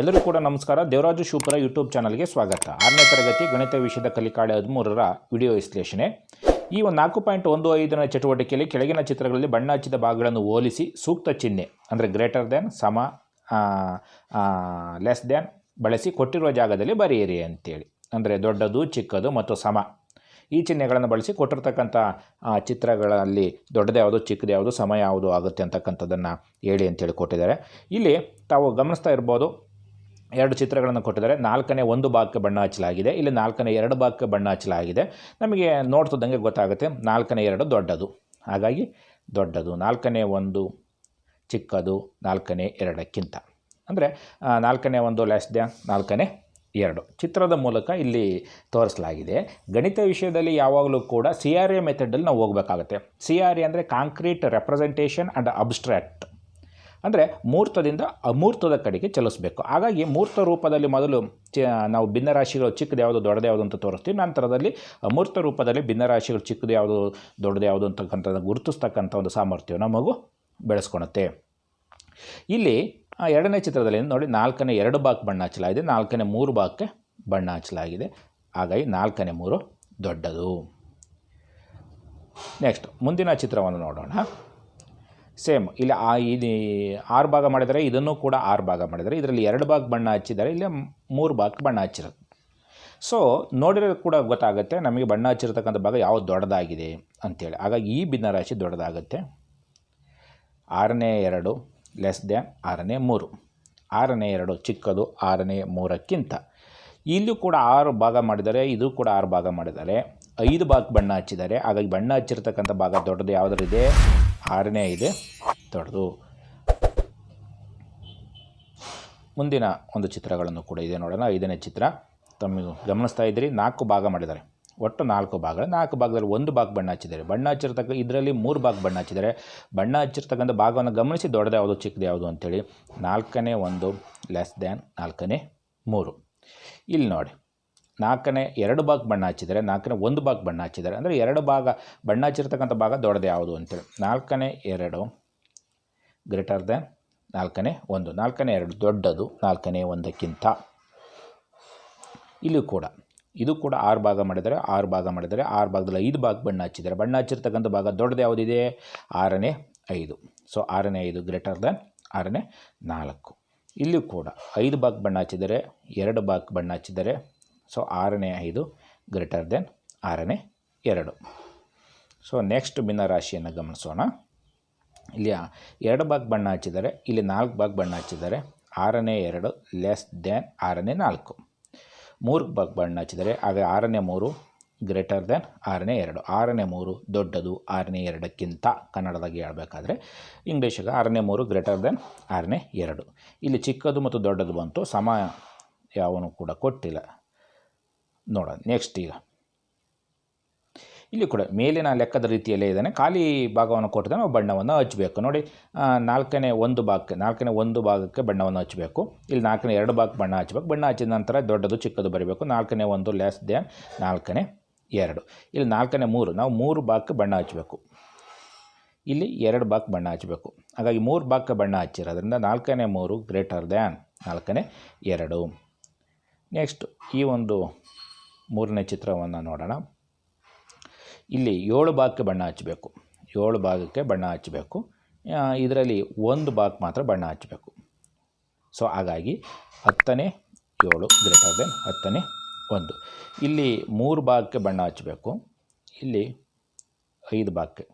ಎಲ್ಲರಿಗೂ ಕೂಡ ನಮಸ್ಕಾರ. ದೇವರಾಜು ಶಿವಪುರ ಯೂಟ್ಯೂಬ್ ಚಾನಲ್ಗೆ ಸ್ವಾಗತ. ಆರನೇ ತರಗತಿ ಗಣಿತ ವಿಷಯದ ಕಲಿಕಾಳೆ ಹದಿಮೂರರ ವಿಡಿಯೋ ವಿಶ್ಲೇಷಣೆ. ಈ ಒಂದು ನಾಲ್ಕು ಪಾಯಿಂಟ್ ಒಂದು ಐದನ ಚಟುವಟಿಕೆಯಲ್ಲಿ ಕೆಳಗಿನ ಚಿತ್ರಗಳಲ್ಲಿ ಬಣ್ಣ ಹಚ್ಚಿದ ಭಾಗಗಳನ್ನು ಹೋಲಿಸಿ ಸೂಕ್ತ ಚಿಹ್ನೆ, ಅಂದರೆ ಗ್ರೇಟರ್ ದ್ಯಾನ್ ಸಮ ಲೆಸ್ ದ್ಯಾನ್ ಬಳಸಿ ಕೊಟ್ಟಿರುವ ಜಾಗದಲ್ಲಿ ಬರೆಯಿರಿ ಅಂತೇಳಿ. ಅಂದರೆ ದೊಡ್ಡದು, ಚಿಕ್ಕದು ಮತ್ತು ಸಮ. ಈ ಚಿಹ್ನೆಗಳನ್ನು ಬಳಸಿ ಕೊಟ್ಟಿರ್ತಕ್ಕಂಥ ಚಿತ್ರಗಳಲ್ಲಿ ದೊಡ್ಡದು ಯಾವುದು ಚಿಕ್ಕದು ಯಾವುದು, ಸಮಯ ಯಾವುದು ಆಗುತ್ತೆ ಅಂತಕ್ಕಂಥದ್ದನ್ನು ಹೇಳಿ ಅಂತೇಳಿ ಕೊಟ್ಟಿದ್ದಾರೆ. ಇಲ್ಲಿ ತಾವು ಗಮನಿಸ್ತಾ ಇರ್ಬೋದು, ಎರಡು ಚಿತ್ರಗಳನ್ನು ಕೊಟ್ಟಿದ್ದಾರೆ. ನಾಲ್ಕನೇ ಒಂದು ಭಾಗಕ್ಕೆ ಬಣ್ಣ ಹಚ್ಚಲಾಗಿದೆ. ಇಲ್ಲಿ ನಾಲ್ಕನೇ ಎರಡು ಭಾಗಕ್ಕೆ ಬಣ್ಣ ಹಚ್ಚಲಾಗಿದೆ. ನಮಗೆ ನೋಡ್ತಿದ್ದಂಗೆ ಗೊತ್ತಾಗುತ್ತೆ, ನಾಲ್ಕನೇ ಎರಡು ದೊಡ್ಡದು. ಹಾಗಾಗಿ ದೊಡ್ಡದು, ನಾಲ್ಕನೇ ಒಂದು ಚಿಕ್ಕದು, ನಾಲ್ಕನೇ ಎರಡಕ್ಕಿಂತ. ಅಂದರೆ ನಾಲ್ಕನೇ ಒಂದು ಲೆಸ್ ದ್ಯಾನ್ ನಾಲ್ಕನೇ ಎರಡು. ಚಿತ್ರದ ಮೂಲಕ ಇಲ್ಲಿ ತೋರಿಸಲಾಗಿದೆ. ಗಣಿತ ವಿಷಯದಲ್ಲಿ ಯಾವಾಗಲೂ ಕೂಡ ಸಿ ಆರ್ ಎ ಮೆಥಡಲ್ಲಿ ನಾವು ಹೋಗಬೇಕಾಗುತ್ತೆ. ಸಿ ಆರ್ ಎ ಅಂದರೆ ಕಾಂಕ್ರೀಟ್ ರೆಪ್ರೆಸೆಂಟೇಷನ್ ಆ್ಯಂಡ್ ಅಬ್ಸ್ಟ್ರ್ಯಾಕ್ಟ್ ಅಂದರೆ ಮೂರ್ತದಿಂದ ಅಮೂರ್ತದ ಕಡೆಗೆ ಚಲಿಸಬೇಕು. ಹಾಗಾಗಿ ಮೂರ್ತ ರೂಪದಲ್ಲಿ ಮೊದಲು ಚ, ನಾವು ಭಿನ್ನರಾಶಿಗಳು ಚಿಕ್ಕದು ಯಾವುದು, ದೊಡ್ಡದು ಯಾವುದು ಅಂತ ತೋರಿಸ್ತೀವಿ. ನಂತರದಲ್ಲಿ ಅಮೂರ್ತ ರೂಪದಲ್ಲಿ ಭಿನ್ನರಾಶಿಗಳು ಚಿಕ್ಕದು ಯಾವುದು, ದೊಡ್ಡದು ಯಾವುದು ಅಂತಕ್ಕಂಥದ್ದು ಗುರುತಿಸ್ತಕ್ಕಂಥ ಒಂದು ಸಾಮರ್ಥ್ಯ ನಮಗೂ ಬೆಳೆಸ್ಕೊಳುತ್ತೆ ಇಲ್ಲಿ ಆ ಎರಡನೇ ಚಿತ್ರದಲ್ಲಿ ನೋಡಿ, ನಾಲ್ಕನೇ ಎರಡು ಭಾಗ ಬಣ್ಣ ಹಚ್ಚಲಾಗಿದೆ, ನಾಲ್ಕನೇ ಮೂರು ಭಾಗಕ್ಕೆ ಬಣ್ಣ ಹಚ್ಚಲಾಗಿದೆ. ಹಾಗಾಗಿ ನಾಲ್ಕನೇ ಮೂರು ದೊಡ್ಡದು. ನೆಕ್ಸ್ಟ್ ಮುಂದಿನ ಚಿತ್ರವನ್ನು ನೋಡೋಣ. ಸೇಮ್ ಇಲ್ಲಿ ಆ ಇದು ಆರು ಭಾಗ ಮಾಡಿದರೆ ಇದನ್ನು ಕೂಡ ಆರು ಭಾಗ ಮಾಡಿದರೆ, ಇದರಲ್ಲಿ ಎರಡು ಭಾಗ ಬಣ್ಣ ಹಚ್ಚಿದ್ದಾರೆ ಇಲ್ಲಿ ಮೂರು ಭಾಗ ಬಣ್ಣ ಹಚ್ಚಿರೋದು. ಸೊ ನೋಡಿರೋದು ಕೂಡ ಗೊತ್ತಾಗುತ್ತೆ ನಮಗೆ ಬಣ್ಣ ಹಚ್ಚಿರ್ತಕ್ಕಂಥ ಭಾಗ ಯಾವ ದೊಡ್ಡದಾಗಿದೆ ಅಂತೇಳಿ. ಹಾಗಾಗಿ ಈ ಭಿನ್ನರಾಶಿ ದೊಡ್ಡದಾಗುತ್ತೆ. ಆರನೇ ಎರಡು ಲೆಸ್ ದ್ಯಾನ್ ಆರನೇ ಮೂರು. ಆರನೇ ಎರಡು ಚಿಕ್ಕದು, ಆರನೇ ಮೂರಕ್ಕಿಂತ. ಇಲ್ಲೂ ಕೂಡ ಆರು ಭಾಗ ಮಾಡಿದರೆ, ಇದು ಕೂಡ ಆರು ಭಾಗ ಮಾಡಿದರೆ, ಐದು ಭಾಗ ಬಣ್ಣ ಹಚ್ಚಿದ್ದಾರೆ ಹಾಗಾಗಿ ಬಣ್ಣ ಹಚ್ಚಿರ್ತಕ್ಕಂಥ ಭಾಗ ದೊಡ್ಡದು ಯಾವುದರಿದೆ ಆರನೇ ಇದೆ ದೊಡ್ಡದು. ಮುಂದಿನ ಒಂದು ಚಿತ್ರಗಳನ್ನು ಕೂಡ ಇದೆ ನೋಡೋಣ. ಐದನೇ ಚಿತ್ರ ತಮ್ಮ ಗಮನಿಸ್ತಾ ಇದ್ದೀರಿ ನಾಲ್ಕು ಭಾಗ ಮಾಡಿದ್ದಾರೆ. ಒಟ್ಟು ನಾಲ್ಕು ಭಾಗ ನಾಲ್ಕು ಭಾಗದಲ್ಲಿ ಒಂದು ಭಾಗ ಬಣ್ಣ ಹಚ್ಚಿದ್ದಾರೆ. ಬಣ್ಣ ಹಚ್ಚಿರ್ತಕ್ಕ ಇದರಲ್ಲಿ ಮೂರು ಭಾಗ ಬಣ್ಣ ಹಚ್ಚಿದ್ದಾರೆ. ಬಣ್ಣ ಹಚ್ಚಿರ್ತಕ್ಕಂಥ ಭಾಗವನ್ನು ಗಮನಿಸಿ, ದೊಡ್ಡದು ಯಾವುದು, ಚಿಕ್ಕದು ಯಾವುದು ಅಂಥೇಳಿ ನಾಲ್ಕನೇ ಒಂದು ಲೆಸ್ ದ್ಯಾನ್ ನಾಲ್ಕನೇ ಮೂರು. ಇಲ್ಲಿ ನೋಡಿ. ನಾಲ್ಕನೇ ಎರಡು ಭಾಗ ಬಣ್ಣ ಹಚ್ಚಿದ್ದಾರೆ. ನಾಲ್ಕನೇ ಒಂದು ಭಾಗ ಬಣ್ಣ ಹಚ್ಚಿದ್ದಾರೆ. ಅಂದರೆ ಎರಡು ಭಾಗ, ಬಣ್ಣ ಹಚ್ಚಿರ್ತಕ್ಕಂಥ ಭಾಗ ದೊಡ್ಡದು ಯಾವುದು ಅಂತೇಳಿ. ನಾಲ್ಕನೇ ಎರಡು ಗ್ರೇಟರ್ ದ್ಯಾನ್ ನಾಲ್ಕನೇ ಒಂದು. ನಾಲ್ಕನೇ ಎರಡು ದೊಡ್ಡದು, ನಾಲ್ಕನೇ ಒಂದಕ್ಕಿಂತ ಇಲ್ಲೂ ಕೂಡ. ಇದು ಕೂಡ ಆರು ಭಾಗ ಮಾಡಿದರೆ ಆರು ಭಾಗ ಮಾಡಿದರೆ ಆರು ಭಾಗದಲ್ಲಿ ಐದು ಭಾಗ ಬಣ್ಣ ಹಚ್ಚಿದ್ದಾರೆ. ಬಣ್ಣ ಹಚ್ಚಿರ್ತಕ್ಕಂಥ ಭಾಗ ದೊಡ್ಡದು ಯಾವುದಿದೆ? ಆರನೇ ಐದು. ಸೊ ಆರನೇ ಐದು ಗ್ರೇಟರ್ ದನ್ ಆರನೇ ನಾಲ್ಕು. ಇಲ್ಲಿ ಕೂಡ ಐದು ಭಾಗ ಬಣ್ಣ ಹಚ್ಚಿದರೆ ಎರಡು ಭಾಗ ಬಣ್ಣ ಹಚ್ಚಿದರೆ ಸೊ ಆರನೇ ಐದು ಗ್ರೇಟರ್ ದೆನ್ ಆರನೇ ಎರಡು. ಸೊ ನೆಕ್ಸ್ಟ್ ಭಿನ್ನರಾಶಿಯನ್ನು ಗಮನಿಸೋಣ. ಇಲ್ಲಿ ಎರಡು ಭಾಗ ಬಣ್ಣ ಹಚ್ಚಿದ್ದಾರೆ ಇಲ್ಲಿ ನಾಲ್ಕು ಭಾಗ ಬಣ್ಣ ಹಚ್ಚಿದ್ದಾರೆ ಆರನೇ ಎರಡು ಲೆಸ್ ದ್ಯಾನ್ ಆರನೇ ನಾಲ್ಕು. ಮೂರು ಬಣ್ಣ ಹಚ್ಚಿದರೆ ಆಗ ಆರನೇ ಮೂರು ಗ್ರೇಟರ್ ದ್ಯಾನ್ ಆರನೇ ಎರಡು. ಆರನೇ ಮೂರು ದೊಡ್ಡದು, ಆರನೇ ಎರಡಕ್ಕಿಂತ ಕನ್ನಡದಾಗಿ ಹೇಳಬೇಕಾದ್ರೆ ಇಂಗ್ಲೀಷಿಗೆ ಆರನೇ ಮೂರು ಗ್ರೇಟರ್ ದೆನ್ ಆರನೇ ಎರಡು. ಇಲ್ಲಿ ಚಿಕ್ಕದು ಮತ್ತು ದೊಡ್ಡದು ಬಂತು ಸಮ ಯಾವನು ಕೂಡ ಕೊಟ್ಟಿಲ್ಲ. ನೋಡೋಣ ನೆಕ್ಸ್ಟ್ ಈಗ. ಇಲ್ಲಿ ಕೂಡ ಮೇಲಿನ ಲೆಕ್ಕದ ರೀತಿಯಲ್ಲೇ ಇದ್ದಾನೆ. ಖಾಲಿ ಭಾಗವನ್ನು ಕೊಟ್ಟರೆ ನಾವು ಬಣ್ಣವನ್ನು ಹಚ್ಚಬೇಕು. ನೋಡಿ ನಾಲ್ಕನೇ ಒಂದು ಭಾಗಕ್ಕೆ ನಾಲ್ಕನೇ ಒಂದು ಭಾಗಕ್ಕೆ ಬಣ್ಣವನ್ನು ಹಚ್ಚಬೇಕು. ಇಲ್ಲಿ ನಾಲ್ಕನೇ ಎರಡು ಭಾಗಕ್ಕೆ ಬಣ್ಣ ಹಚ್ಚಬೇಕು. ಬಣ್ಣ ಹಚ್ಚಿದ ನಂತರ ದೊಡ್ಡದು ಚಿಕ್ಕದು ಬರೀಬೇಕು. ನಾಲ್ಕನೇ ಒಂದು ಲೆಸ್ ದ್ಯಾನ್ ನಾಲ್ಕನೇ ಎರಡು. ಇಲ್ಲಿ ನಾಲ್ಕನೇ ಮೂರು, ನಾವು ಮೂರು ಭಾಗಕ್ಕೆ ಬಣ್ಣ ಹಚ್ಚಬೇಕು. ಇಲ್ಲಿ ಎರಡು ಭಾಗ ಬಣ್ಣ ಹಚ್ಚಬೇಕು. ಹಾಗಾಗಿ ಮೂರು ಭಾಗಕ್ಕೆ ಬಣ್ಣ ಹಚ್ಚಿರೋದ್ರಿಂದ ನಾಲ್ಕನೇ ಮೂರು ಗ್ರೇಟರ್ ದ್ಯಾನ್ ನಾಲ್ಕನೇ ಎರಡು. ನೆಕ್ಸ್ಟ್ ಈ ಒಂದು ಮೂರನೇ ಚಿತ್ರವನ್ನು ನೋಡೋಣ. ಇಲ್ಲಿ ಏಳು ಭಾಗಕ್ಕೆ ಬಣ್ಣ ಹಚ್ಚಬೇಕು. ಏಳು ಭಾಗಕ್ಕೆ ಬಣ್ಣ ಹಚ್ಚಬೇಕು. ಇದರಲ್ಲಿ ಒಂದು ಭಾಗ ಮಾತ್ರ ಬಣ್ಣ ಹಚ್ಚಬೇಕು. ಸೊ ಹಾಗಾಗಿ ಹತ್ತನೇ ಏಳು ಗ್ರೇಟರ್ ದೆನ್ ಹತ್ತನೇ ಒಂದು. ಇಲ್ಲಿ ಮೂರು ಭಾಗಕ್ಕೆ ಬಣ್ಣ ಹಚ್ಚಬೇಕು. ಇಲ್ಲಿ ಐದು ಭಾಗಕ್ಕೆ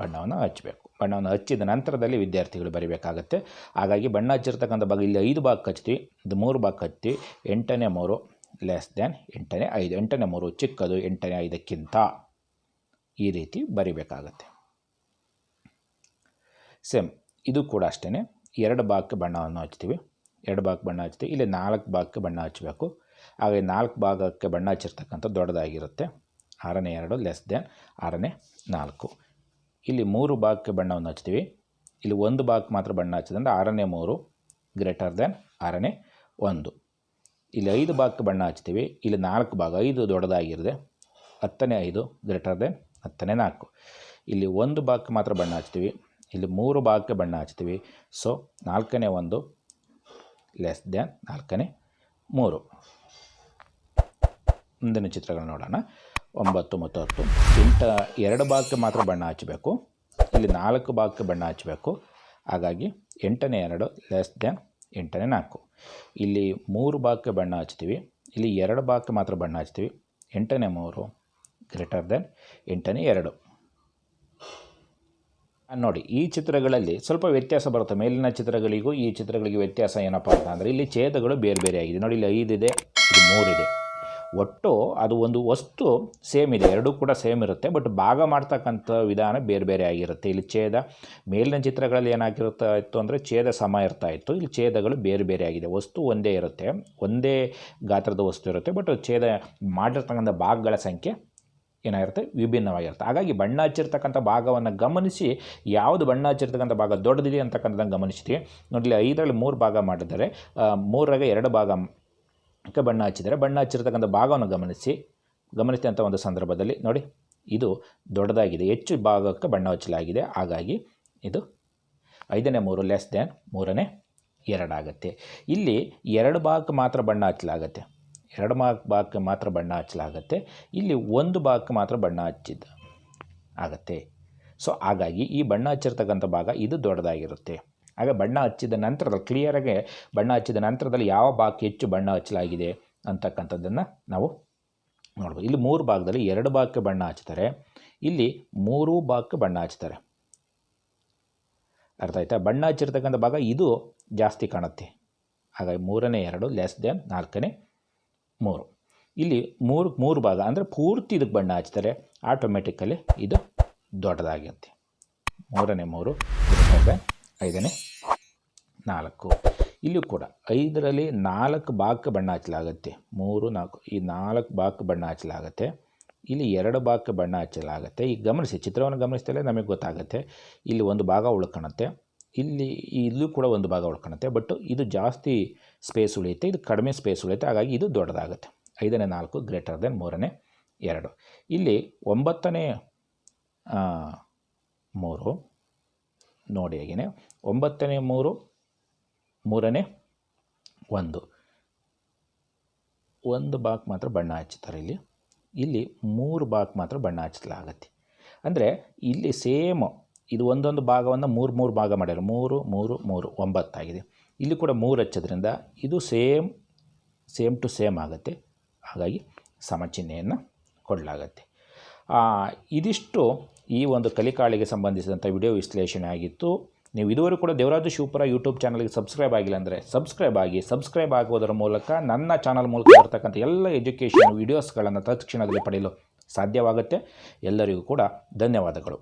ಬಣ್ಣವನ್ನು ಹಚ್ಚಬೇಕು. ಬಣ್ಣವನ್ನು ಹಚ್ಚಿದ ನಂತರದಲ್ಲಿ ವಿದ್ಯಾರ್ಥಿಗಳು ಬರೀಬೇಕಾಗತ್ತೆ. ಹಾಗಾಗಿ ಬಣ್ಣ ಹಚ್ಚಿರ್ತಕ್ಕಂಥ ಭಾಗ ಇಲ್ಲಿ ಐದು ಭಾಗಕ್ಕೆ ಹಚ್ತೀವಿ. ಇದು ಮೂರು ಭಾಗಕ್ಕೆ ಹಚ್ತೀವಿ. ಎಂಟನೇ ಮೂರು. ಲೆಸ್ ದ್ಯಾನ್ ಎಂಟನೇ ಐದು, ಎಂಟನೇ ಮೂರು, ಚಿಕ್ಕದು ಎಂಟನೇ ಐದಕ್ಕಿಂತ ಈ ರೀತಿ ಬರಿಬೇಕಾಗತ್ತೆ. ಸೇಮ್ ಇದು ಕೂಡ ಅಷ್ಟೇ ಎರಡು ಭಾಗಕ್ಕೆ ಬಣ್ಣವನ್ನು ಹಚ್ತೀವಿ. ಎರಡು ಭಾಗಕ್ಕೆ ಬಣ್ಣ ಹಚ್ತೀವಿ. ಇಲ್ಲಿ ನಾಲ್ಕು ಭಾಗಕ್ಕೆ ಬಣ್ಣ ಹಚ್ಚಬೇಕು. ಹಾಗೆ ನಾಲ್ಕು ಭಾಗಕ್ಕೆ ಬಣ್ಣ ಹಚ್ಚಿರ್ತಕ್ಕಂಥ ದೊಡ್ಡದಾಗಿರುತ್ತೆ. ಆರನೇ ಎರಡು ಲೆಸ್ ದ್ಯಾನ್ ಆರನೇ ನಾಲ್ಕು. ಇಲ್ಲಿ ಮೂರು ಭಾಗಕ್ಕೆ ಬಣ್ಣವನ್ನು ಹಚ್ತೀವಿ. ಇಲ್ಲಿ ಒಂದು ಭಾಗಕ್ಕೆ ಮಾತ್ರ ಬಣ್ಣ ಹಚ್ಚಿದ್ರೆ ಆರನೇ ಮೂರು ಗ್ರೇಟರ್ ದ್ಯಾನ್ ಆರನೇ ಒಂದು. ಇಲ್ಲಿ ಐದು ಭಾಗಕ್ಕೆ ಬಣ್ಣ ಹಚ್ತೀವಿ. ಇಲ್ಲಿ ನಾಲ್ಕು ಭಾಗ, ಐದು ದೊಡ್ಡದಾಗಿರದೆ ಹತ್ತನೇ ಐದು, ಗ್ರೇಟರ್ ದೆನ್ ಹತ್ತನೇ ನಾಲ್ಕು. ಇಲ್ಲಿ ಒಂದು ಭಾಗಕ್ಕೆ ಮಾತ್ರ ಬಣ್ಣ ಹಚ್ತೀವಿ. ಇಲ್ಲಿ ಮೂರು ಭಾಗಕ್ಕೆ ಬಣ್ಣ ಹಚ್ತೀವಿ. ಸೊ ನಾಲ್ಕನೇ ಒಂದು ಲೆಸ್ ದ್ಯಾನ್ ನಾಲ್ಕನೇ ಮೂರು. ಮುಂದಿನ ಚಿತ್ರಗಳನ್ನ ನೋಡೋಣ. ಒಂಬತ್ತು ಮತ್ತು ಹತ್ತು. ಎಂಟ ಎರಡು ಭಾಗಕ್ಕೆ ಮಾತ್ರ ಬಣ್ಣ ಹಚ್ಚಬೇಕು. ಇಲ್ಲಿ ನಾಲ್ಕು ಭಾಗಕ್ಕೆ ಬಣ್ಣ ಹಚ್ಚಬೇಕು. ಹಾಗಾಗಿ ಎಂಟನೇ ಎರಡು ಲೆಸ್ ದ್ಯಾನ್ ಎಂಟನೇ ನಾಲ್ಕು. ಇಲ್ಲಿ ಮೂರು ಭಾಗಕ್ಕೆ ಬಣ್ಣ ಹಚ್ತೀವಿ. ಇಲ್ಲಿ ಎರಡು ಭಾಗಕ್ಕೆ ಮಾತ್ರ ಬಣ್ಣ ಹಚ್ತೀವಿ. ಎಂಟನೇ ಮೂರು ಗ್ರೇಟರ್ ದೆನ್ ಎಂಟನೇ ಎರಡು. ನೋಡಿ, ಈ ಚಿತ್ರಗಳಲ್ಲಿ ಸ್ವಲ್ಪ ವ್ಯತ್ಯಾಸ ಬರುತ್ತೆ. ಮೇಲಿನ ಚಿತ್ರಗಳಿಗೂ ಈ ಚಿತ್ರಗಳಿಗೆ ವ್ಯತ್ಯಾಸ ಏನಪ್ಪ ಅಂತ ಅಂದರೆ ಇಲ್ಲಿ ಛೇದಗಳು ಬೇರೆ ಬೇರೆ ಆಗಿದೆ. ನೋಡಿ, ಇಲ್ಲಿ ಐದಿದೆ, ಇದು ಮೂರಿದೆ. ಒಟ್ಟು ಅದು ಒಂದು ವಸ್ತು ಸೇಮ್ ಇದೆ, ಎರಡೂ ಕೂಡ ಸೇಮ್ ಇರುತ್ತೆ, ಬಟ್ ಭಾಗ ಮಾಡ್ತಕ್ಕಂಥ ವಿಧಾನ ಬೇರೆ ಬೇರೆ ಆಗಿರುತ್ತೆ. ಇಲ್ಲಿ ಛೇದ, ಮೇಲಿನ ಚಿತ್ರಗಳಲ್ಲಿ ಏನಾಗಿರುತ್ತಾ ಇತ್ತು ಅಂದರೆ ಛೇದ ಸಮ ಇರ್ತಾ ಇತ್ತು. ಇಲ್ಲಿ ಛೇದಗಳು ಬೇರೆ ಬೇರೆ ಆಗಿದೆ. ವಸ್ತು ಒಂದೇ ಇರುತ್ತೆ, ಒಂದೇ ಗಾತ್ರದ ವಸ್ತು ಇರುತ್ತೆ, ಬಟ್ ಛೇದ ಮಾಡಿರ್ತಕ್ಕಂಥ ಭಾಗಗಳ ಸಂಖ್ಯೆ ಏನಾಗಿರುತ್ತೆ? ವಿಭಿನ್ನವಾಗಿರುತ್ತೆ. ಹಾಗಾಗಿ ಬಣ್ಣ ಹಚ್ಚಿರ್ತಕ್ಕಂಥ ಭಾಗವನ್ನು ಗಮನಿಸಿ, ಯಾವುದು ಬಣ್ಣ ಹಚ್ಚಿರ್ತಕ್ಕಂಥ ಭಾಗ ದೊಡ್ಡದಿದೆ ಅಂತಕ್ಕಂಥದ್ದನ್ನು ಗಮನಿಸ್ತೀವಿ. ನೋಡಲಿ ಐದರಲ್ಲಿ ಮೂರು ಭಾಗ ಮಾಡಿದರೆ ಮೂರಾಗ ಎರಡು ಭಾಗ ಬಣ್ಣ ಹಚ್ಚಿದರೆ ಬಣ್ಣ ಹಚ್ಚಿರ್ತಕ್ಕಂಥ ಭಾಗವನ್ನು ಗಮನಿಸಿ. ಗಮನಿಸಿದಂಥ ಒಂದು ಸಂದರ್ಭದಲ್ಲಿ ನೋಡಿ, ಇದು ದೊಡ್ಡದಾಗಿದೆ. ಹೆಚ್ಚು ಭಾಗಕ್ಕೆ ಬಣ್ಣ ಹಚ್ಚಲಾಗಿದೆ. ಹಾಗಾಗಿ ಇದು ಐದನೇ ಮೂರು ಲೆಸ್ ದ್ಯಾನ್ ಮೂರನೇ ಎರಡಾಗುತ್ತೆ ಇಲ್ಲಿ ಎರಡು ಭಾಗಕ್ಕೆ ಮಾತ್ರ ಬಣ್ಣ ಹಚ್ಚಲಾಗತ್ತೆ. ಎರಡು ಭಾಗ ಭಾಗಕ್ಕೆ ಮಾತ್ರ ಬಣ್ಣ ಹಚ್ಚಲಾಗತ್ತೆ. ಇಲ್ಲಿ ಒಂದು ಭಾಗಕ್ಕೆ ಮಾತ್ರ ಬಣ್ಣ ಹಚ್ಚಿದ್ದ ಆಗತ್ತೆ. ಸೊ ಹಾಗಾಗಿ ಈ ಬಣ್ಣ ಹಚ್ಚಿರ್ತಕ್ಕಂಥ ಭಾಗ ಇದು ದೊಡ್ಡದಾಗಿರುತ್ತೆ. ಆಗ ಬಣ್ಣ ಹಚ್ಚಿದ ನಂತರದಲ್ಲಿ ಕ್ಲಿಯರಾಗಿ ಬಣ್ಣ ಹಚ್ಚಿದ ನಂತರದಲ್ಲಿ ಯಾವ ಭಾಗಕ್ಕೆ ಹೆಚ್ಚು ಬಣ್ಣ ಹಚ್ಚಲಾಗಿದೆ ಅಂತಕ್ಕಂಥದ್ದನ್ನು ನಾವು ನೋಡ್ಬೋದು. ಇಲ್ಲಿ ಮೂರು ಭಾಗದಲ್ಲಿ ಎರಡು ಭಾಗಕ್ಕೆ ಬಣ್ಣ ಹಚ್ತಾರೆ. ಇಲ್ಲಿ ಮೂರು ಭಾಗಕ್ಕೆ ಬಣ್ಣ ಹಚ್ತಾರೆ. ಅರ್ಥ ಆಯ್ತಾ? ಬಣ್ಣ ಹಚ್ಚಿರ್ತಕ್ಕಂಥ ಭಾಗ ಇದು ಜಾಸ್ತಿ ಕಾಣುತ್ತೆ. ಹಾಗಾಗಿ ಮೂರನೇ ಎರಡು ಲೆಸ್ ದೆನ್ ನಾಲ್ಕನೇ ಮೂರು. ಇಲ್ಲಿ ಮೂರು ಮೂರು ಭಾಗ ಅಂದರೆ ಪೂರ್ತಿ ಇದಕ್ಕೆ ಬಣ್ಣ ಹಚ್ತಾರೆ. ಆಟೋಮೆಟಿಕಲಿ ಇದು ದೊಡ್ಡದಾಗಿರುತ್ತೆ. ಮೂರನೇ ಮೂರು ಐದನೇ? ನಾಲ್ಕು. ಇಲ್ಲೂ ಕೂಡ ಐದರಲ್ಲಿ ನಾಲ್ಕು ಭಾಗಕ್ಕೆ ಬಣ್ಣ ಹಚ್ಚಲಾಗುತ್ತೆ. ಮೂರು, ನಾಲ್ಕು. ಈ ನಾಲ್ಕು ಭಾಗಕ್ಕೆ ಬಣ್ಣ ಹಚ್ಚಲಾಗುತ್ತೆ. ಇಲ್ಲಿ ಎರಡು ಭಾಗಕ್ಕೆ ಬಣ್ಣ ಹಚ್ಚಲಾಗುತ್ತೆ. ಈಗ ಗಮನಿಸಿ, ಚಿತ್ರವನ್ನು ಗಮನಿಸ್ತಲೇ ನಮಗೆ ಗೊತ್ತಾಗುತ್ತೆ. ಇಲ್ಲಿ ಒಂದು ಭಾಗ ಉಳ್ಕೊಳತ್ತೆ ಇಲ್ಲಿ, ಇಲ್ಲೂ ಕೂಡ ಒಂದು ಭಾಗ ಉಳ್ಕೊಳತ್ತೆ ಬಟ್ ಇದು ಜಾಸ್ತಿ ಸ್ಪೇಸ್ ಉಳಿಯುತ್ತೆ. ಇದು ಕಡಿಮೆ ಸ್ಪೇಸ್ ಉಳಿಯುತ್ತೆ. ಹಾಗಾಗಿ ಇದು ದೊಡ್ಡದಾಗುತ್ತೆ. ಐದನೇ ನಾಲ್ಕು, ಗ್ರೇಟರ್ ದೆನ್ ಮೂರನೇ, ಎರಡು. ಇಲ್ಲಿ ಒಂಬತ್ತನೇ ಮೂರು. ನೋಡಿ ಹಾಗೆಯೇ ಒಂಬತ್ತನೇ ಮೂರು, ಮೂರನೇ ಒಂದು. ಒಂದು ಬಾಕ್ ಮಾತ್ರ ಬಣ್ಣ ಹಚ್ಚುತ್ತಾರೆ ಇಲ್ಲಿ. ಇಲ್ಲಿ ಮೂರು ಬಾಕ್ ಮಾತ್ರ ಬಣ್ಣ ಹಚ್ಚಲಾಗತ್ತೆ ಅಂದರೆ ಇಲ್ಲಿ ಸೇಮ್ ಇದು ಒಂದೊಂದು ಭಾಗವನ್ನು ಮೂರು ಮೂರು ಭಾಗ ಮಾಡ್ಯಾರ ಮೂರು ಮೂರು ಮೂರು, ಒಂಬತ್ತಾಗಿದೆ. ಇಲ್ಲಿ ಕೂಡ ಮೂರು ಹಚ್ಚೋದ್ರಿಂದ ಇದು ಸೇಮ್ ಸೇಮ್ ಟು ಸೇಮ್ ಆಗುತ್ತೆ. ಹಾಗಾಗಿ ಸಮಚಿಹ್ನೆಯನ್ನು ಕೊಡಲಾಗತ್ತೆ. ಇದಿಷ್ಟು ಈ ಒಂದು ಕಲಿಕಾಳಿಗೆ ಸಂಬಂಧಿಸಿದಂಥ ವಿಡಿಯೋ ವಿಶ್ಲೇಷಣೆ ಆಗಿತ್ತು. ನೀವು ಇದುವರೆಗೂ ಕೂಡ ದೇವರಾಜು ಶಿವಪುರ ಯೂಟ್ಯೂಬ್ ಚಾನಲ್ಗೆ ಸಬ್ಸ್ಕ್ರೈಬ್ ಆಗಿಲ್ಲ ಅಂದರೆ ಸಬ್ಸ್ಕ್ರೈಬ್ ಆಗಿ. ಸಬ್ಸ್ಕ್ರೈಬ್ ಆಗೋದರ ಮೂಲಕ ನನ್ನ ಚಾನಲ್ ಮೂಲಕ ಬರ್ತಕ್ಕಂಥ ಎಲ್ಲ ಎಜುಕೇಷನ್ ವಿಡಿಯೋಸ್ಗಳನ್ನು ತತ್ಕ್ಷಣದಲ್ಲಿ ಪಡೆಯಲು ಸಾಧ್ಯವಾಗುತ್ತೆ. ಎಲ್ಲರಿಗೂ ಕೂಡ ಧನ್ಯವಾದಗಳು.